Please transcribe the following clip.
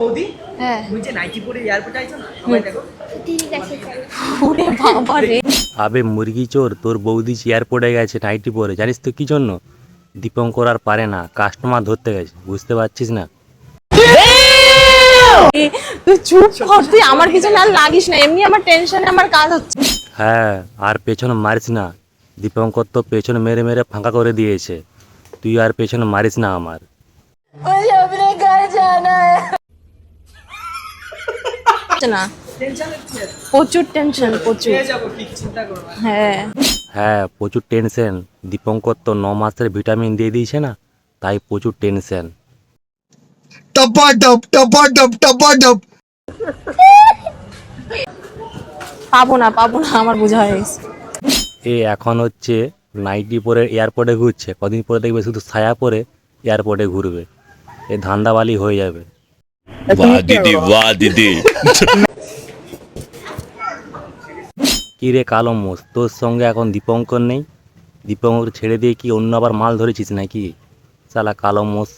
বৌদি হ্যাঁ। তুমি নাইটি পরে এয়ারপোর্টে আইছো না? সবাই দেখো। ঠিক আছে ওরে বাবা রে আবে মুরগি চোর তোর বৌদি চেয়ার পড়ে গেছে নাইটি পরে জানিস তো কি জন্য? দীপঙ্কর আর পারে না কাস্টমার ধরতে গেছে বুঝতে পারছিস না? তুই চুপ কর তুই আমার পিছনে আর লাগিস না এমনি আমার টেনশনে আমার কাজ হচ্ছে। হ্যাঁ আর পেছন মারিস না। দীপঙ্কর তো পেছন মেরে মেরে ফাঁকা করে দিয়েছে। তুই আর পেছন মারিস না আমার। না। প্রচুর টেনশন প্রচুর। হ্যাঁ। হ্যাঁ প্রচুর টেনশন দীপঙ্কর তো ন মাসের ভিটামিন দিয়ে দিয়েছে না তাই প্রচুর টেনশন টপা টপ টপা টপ টপা টপ। পাবো না পাবো না আমার বোঝা হয়ে এ এখন হচ্ছে নাইটি পরে এয়ারপোর্টে ঘুরছে। কদিন পরে দেখবে শুধু ছায়া পরে এয়ারপোর্টে ঘুরবে। এ ধান্দাবালি হয়ে যাবে। বাহ দিদি বাহ দিদি কিরে কালো মোষ তোর সঙ্গে এখন দীপঙ্কর নেই? দীপঙ্কর ছেড়ে দিয়ে কি অন্য আবার মাল ধরেছিস নাকি? চালা কালো মোষ।